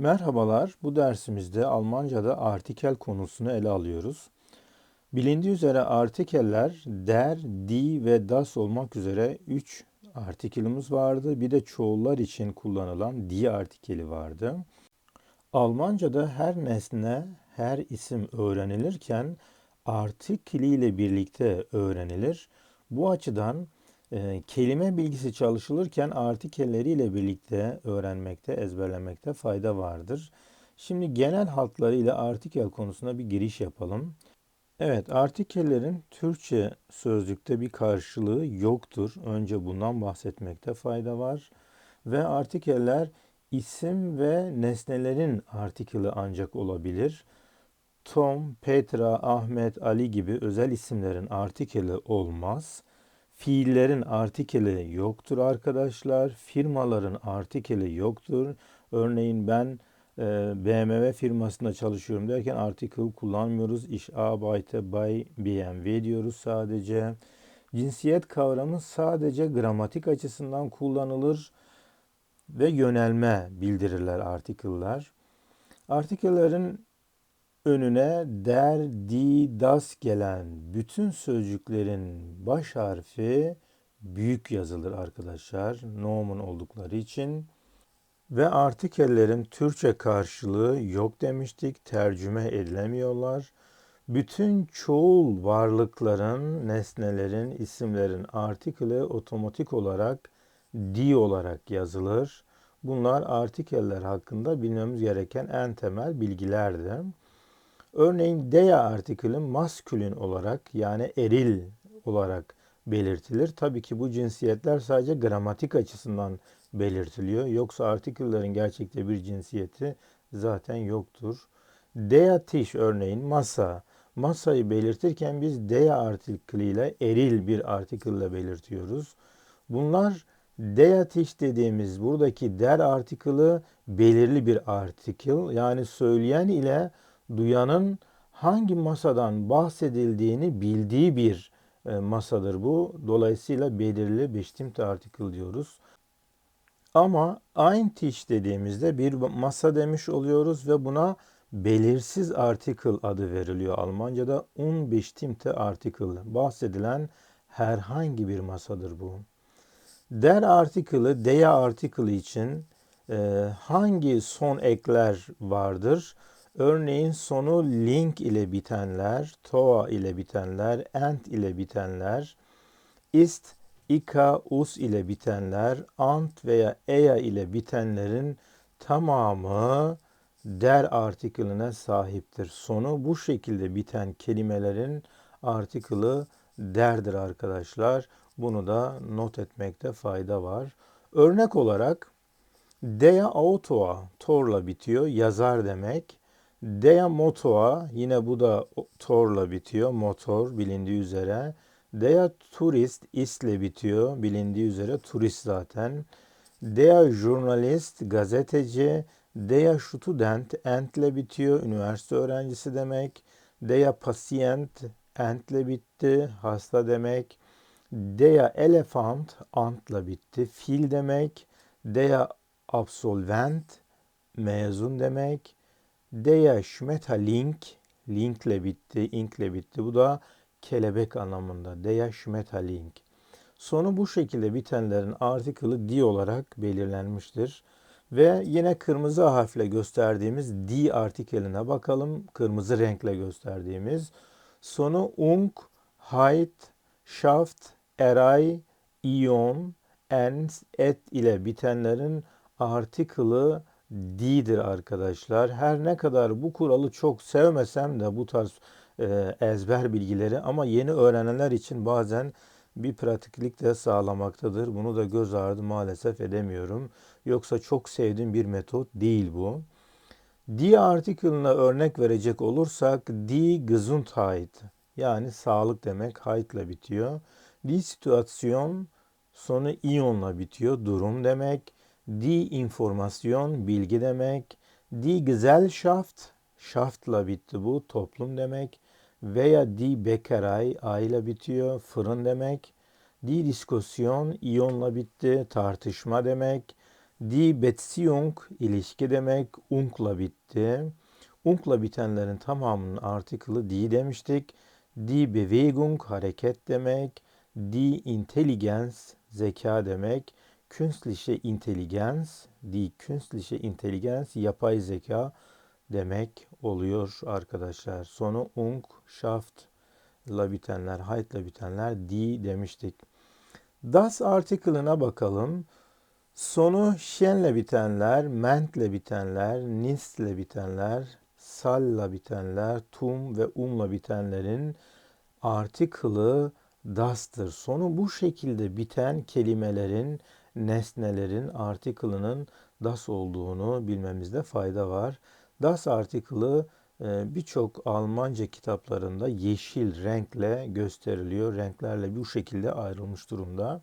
Merhabalar, bu dersimizde Almanca'da artikel konusunu ele alıyoruz. Bilindiği üzere artikeller der, die ve das olmak üzere 3 artikelimiz vardı. Bir de çoğullar için kullanılan die artikeli vardı. Almanca'da her nesne, her isim öğrenilirken artikeliyle birlikte öğrenilir. Bu açıdan e, kelime bilgisi çalışılırken artikelleriyle birlikte öğrenmekte, ezberlemekte fayda vardır. Şimdi genel hatlarıyla artikel konusuna bir giriş yapalım. Evet, artikellerin Türkçe sözlükte bir karşılığı yoktur. Önce bundan bahsetmekte fayda var. Ve artikeller isim ve nesnelerin artikeli ancak olabilir. Tom, Petra, Ahmet, Ali gibi özel isimlerin artikeli olmaz. Fiillerin artikeli yoktur arkadaşlar. Firmaların artikeli yoktur. Örneğin ben e, BMW firmasında çalışıyorum derken artikel kullanmıyoruz. Ich arbeite bei BMW diyoruz sadece. Cinsiyet kavramı sadece gramatik açısından kullanılır ve yönelme bildirirler artikiller. Artikellerin önüne der, di, das gelen bütün sözcüklerin baş harfi büyük yazılır arkadaşlar. Nomen oldukları için. Ve artikellerin Türkçe karşılığı yok demiştik. Tercüme edilemiyorlar. Bütün çoğul varlıkların, nesnelerin, isimlerin artikeli otomatik olarak di olarak yazılır. Bunlar artikeller hakkında bilmemiz gereken en temel bilgilerdi. Örneğin dea artikülü maskülün olarak yani eril olarak belirtilir. Tabii ki bu cinsiyetler sadece gramatik açısından belirtiliyor. Yoksa artiküllerin gerçekte bir cinsiyeti zaten yoktur. Dea tiş örneğin masa. Masayı belirtirken biz dea artikliyle eril bir artikülle belirtiyoruz. Bunlar dea tiş dediğimiz buradaki der artikülü belirli bir artikül. Yani söyleyen ile duyanın hangi masadan bahsedildiğini bildiği bir e, masadır bu. Dolayısıyla belirli beştimte artikel diyoruz. Ama ein Tisch dediğimizde bir masa demiş oluyoruz ve buna belirsiz artikel adı veriliyor Almanca'da. Unbestimmte artikel bahsedilen herhangi bir masadır bu. Der artikeli, der artikeli için e, hangi son ekler vardır? Örneğin sonu link ile bitenler, toa ile bitenler, ent ile bitenler, ist, ika, us ile bitenler, ant veya eya ile bitenlerin tamamı der artikline sahiptir. Sonu bu şekilde biten kelimelerin artikılı derdir arkadaşlar. Bunu da not etmekte fayda var. Örnek olarak dea autoa torla bitiyor, yazar demek. Dea motoa yine bu da torla bitiyor. Motor bilindiği üzere. Dea turist isle bitiyor. Bilindiği üzere turist zaten. Dea jurnalist gazeteci. Dea student entle bitiyor. Üniversite öğrencisi demek. Dea pasient entle bitti. Hasta demek. Dea elefant antla bitti. Fil demek. Dea absolvent mezun demek. Der Schmetterling linkle bitti, inkle bitti. Bu da kelebek anlamında. Der Schmetterling. Sonu bu şekilde bitenlerin artikeli di olarak belirlenmiştir. Ve yine kırmızı harfle gösterdiğimiz di artikeline bakalım. Kırmızı renkle gösterdiğimiz. Sonu ung, heit, schaft, eray, ion, ens, et ile bitenlerin artikeli D'dir arkadaşlar. Her ne kadar bu kuralı çok sevmesem de bu tarz e, ezber bilgileri ama yeni öğrenenler için bazen bir pratiklik de sağlamaktadır. Bunu da göz ardı maalesef edemiyorum. Yoksa çok sevdiğim bir metot değil bu. Die artikel'ına örnek verecek olursak die Gesundheit yani sağlık demek heit'la bitiyor. Die Situation sonu ion'la bitiyor. Durum demek. Die informasyon bilgi demek. Die Gesellschaft şaftla bitti bu toplum demek. Veya die Bäckerei a bitiyor fırın demek. Die Diskussion iyonla bitti tartışma demek. Die Beziehung ilişki demek. Unk'la bitti. Unk'la bitenlerin tamamının artikılı die demiştik. Die Bewegung hareket demek. Die Intelligenz zeka demek. Künstliche Intelligenz, die künstliche Intelligenz yapay zeka demek oluyor arkadaşlar. Sonu ung, shaft la bitenler, height la bitenler die demiştik. Das article'ına bakalım. Sonu şenle bitenler, mentle bitenler, nisle bitenler, salla bitenler, tum ve umla bitenlerin artikılı das'tır. Sonu bu şekilde biten kelimelerin, nesnelerin artikılının das olduğunu bilmemizde fayda var. Das artikılı e, birçok Almanca kitaplarında yeşil renkle gösteriliyor. Renklerle bu şekilde ayrılmış durumda.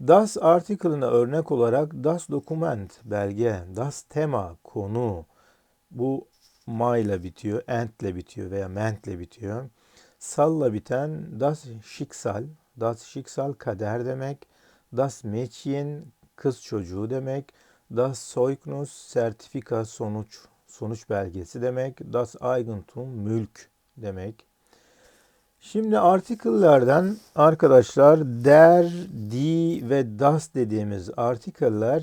Das article'ına örnek olarak das Dokument, belge, das Tema, konu. Bu ma ile bitiyor, ent ile bitiyor veya ment ile bitiyor. Salla biten das Schicksal, das Schicksal kader demek. Das Mädchen kız çocuğu demek. Das Zeugnis sertifika sonuç sonuç belgesi demek. Das Eigentum mülk demek. Şimdi article'lerden arkadaşlar der, die ve das dediğimiz article'ler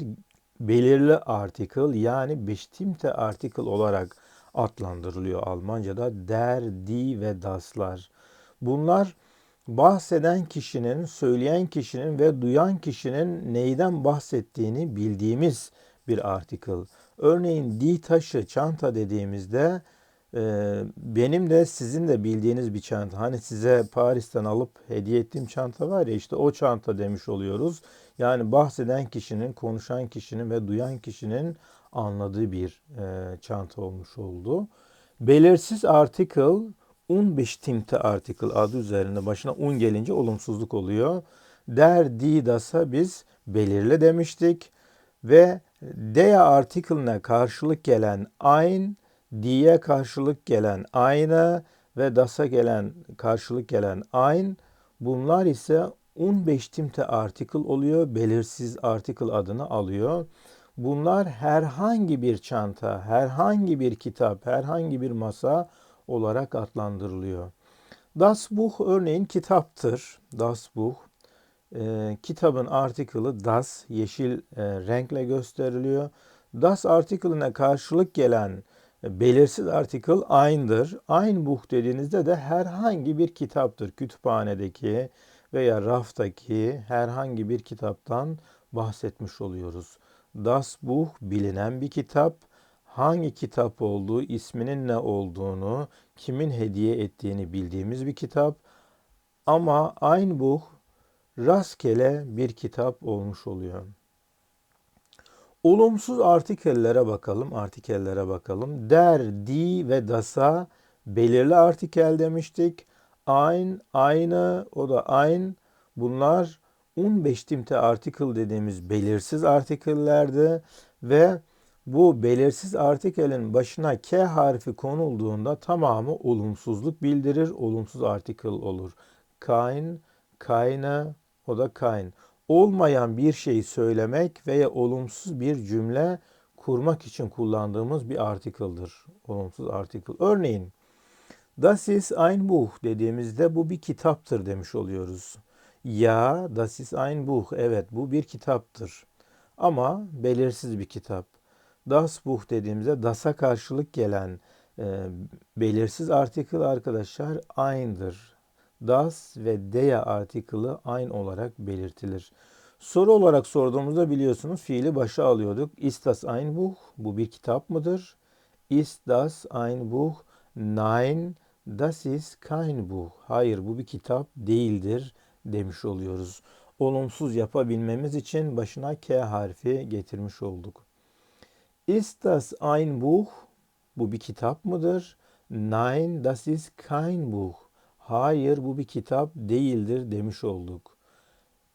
belirli article yani bestimmte article olarak adlandırılıyor Almanca'da. Der, die ve das'lar. Bunlar bahseden kişinin, söyleyen kişinin ve duyan kişinin neyden bahsettiğini bildiğimiz bir article. Örneğin di taşı, çanta dediğimizde e, benim de sizin de bildiğiniz bir çanta. Hani size Paris'ten alıp hediye ettiğim çanta var ya işte o çanta demiş oluyoruz. Yani bahseden kişinin, konuşan kişinin ve duyan kişinin anladığı bir e, çanta olmuş oldu. Belirsiz article unbestimmte article adı üzerinde başına un gelince olumsuzluk oluyor. Der die das'a biz belirli demiştik ve der article'ına karşılık gelen ein, die'ye karşılık gelen aynı ve das'a gelen karşılık gelen ein bunlar ise unbestimmte article oluyor. Belirsiz article adını alıyor. Bunlar herhangi bir çanta, herhangi bir kitap, herhangi bir masa olarak adlandırılıyor. Das Buch örneğin kitaptır. Das Buch. E, kitabın artikılı das yeşil e, renkle gösteriliyor. Das artikel'ine karşılık gelen e, belirsiz artikel aynıdır. Ein Buch dediğinizde de herhangi bir kitaptır. Kütüphanedeki veya raftaki herhangi bir kitaptan bahsetmiş oluyoruz. Das Buch bilinen bir kitap. Hangi kitap olduğu, isminin ne olduğunu, kimin hediye ettiğini bildiğimiz bir kitap. Ama Ein Buch rastgele bir kitap olmuş oluyor. Olumsuz artikellere bakalım, artikellere bakalım. Der, die ve das'a belirli artikel demiştik. Ein, aynı, o da ein. Bunlar unbestimmte artikel dediğimiz belirsiz artikellerdi ve bu belirsiz artikelin başına K harfi konulduğunda tamamı olumsuzluk bildirir, olumsuz artikel olur. Kein, keine, o da kein. Olmayan bir şeyi söylemek veya olumsuz bir cümle kurmak için kullandığımız bir article'dır. Olumsuz artikel. Örneğin, Das ist ein Buch dediğimizde bu bir kitaptır demiş oluyoruz. Ya, das ist ein Buch. Evet, bu bir kitaptır. Ama belirsiz bir kitap. Das Buch dediğimizde das'a karşılık gelen e, belirsiz artikel arkadaşlar aynıdır. Das ve der artikılı aynı olarak belirtilir. Soru olarak sorduğumuzda biliyorsunuz fiili başa alıyorduk. Ist das ein Buch? Bu bir kitap mıdır? Ist das ein Buch? Nein, das ist kein Buch. Hayır bu bir kitap değildir demiş oluyoruz. Olumsuz yapabilmemiz için başına K harfi getirmiş olduk. Ist das ein Buch? Bu bir kitap mıdır? Nein, das ist kein Buch. Hayır, bu bir kitap değildir demiş olduk.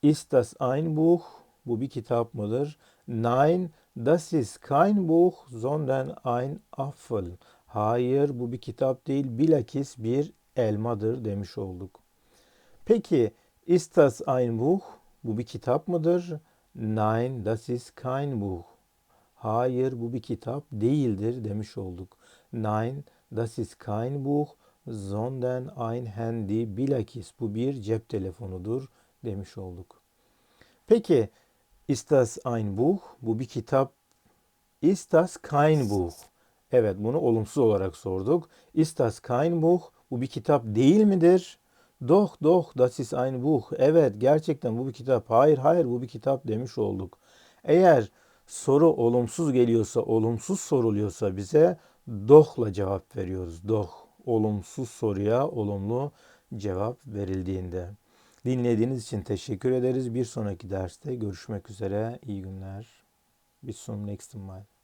Ist das ein Buch? Bu bir kitap mıdır? Nein, das ist kein Buch, sondern ein Apfel. Hayır, bu bir kitap değil, bilakis bir elmadır demiş olduk. Peki, ist das ein Buch? Bu bir kitap mıdır? Nein, das ist kein Buch. Hayır, bu bir kitap değildir demiş olduk. Nein, das ist kein Buch, sondern ein Handy. Bilakis bu bir cep telefonudur demiş olduk. Peki, ist das ein Buch? Bu bir kitap. Ist das kein Buch? Evet, bunu olumsuz olarak sorduk. Ist das kein Buch? Bu bir kitap değil midir? Doch, doch, das ist ein Buch. Evet, gerçekten bu bir kitap. Hayır, hayır, bu bir kitap demiş olduk. Eğer soru olumsuz geliyorsa, olumsuz soruluyorsa bize doh'la cevap veriyoruz. Doh, olumsuz soruya olumlu cevap verildiğinde. Dinlediğiniz için teşekkür ederiz. Bir sonraki derste görüşmek üzere. İyi günler. Bis zum nächsten Mal.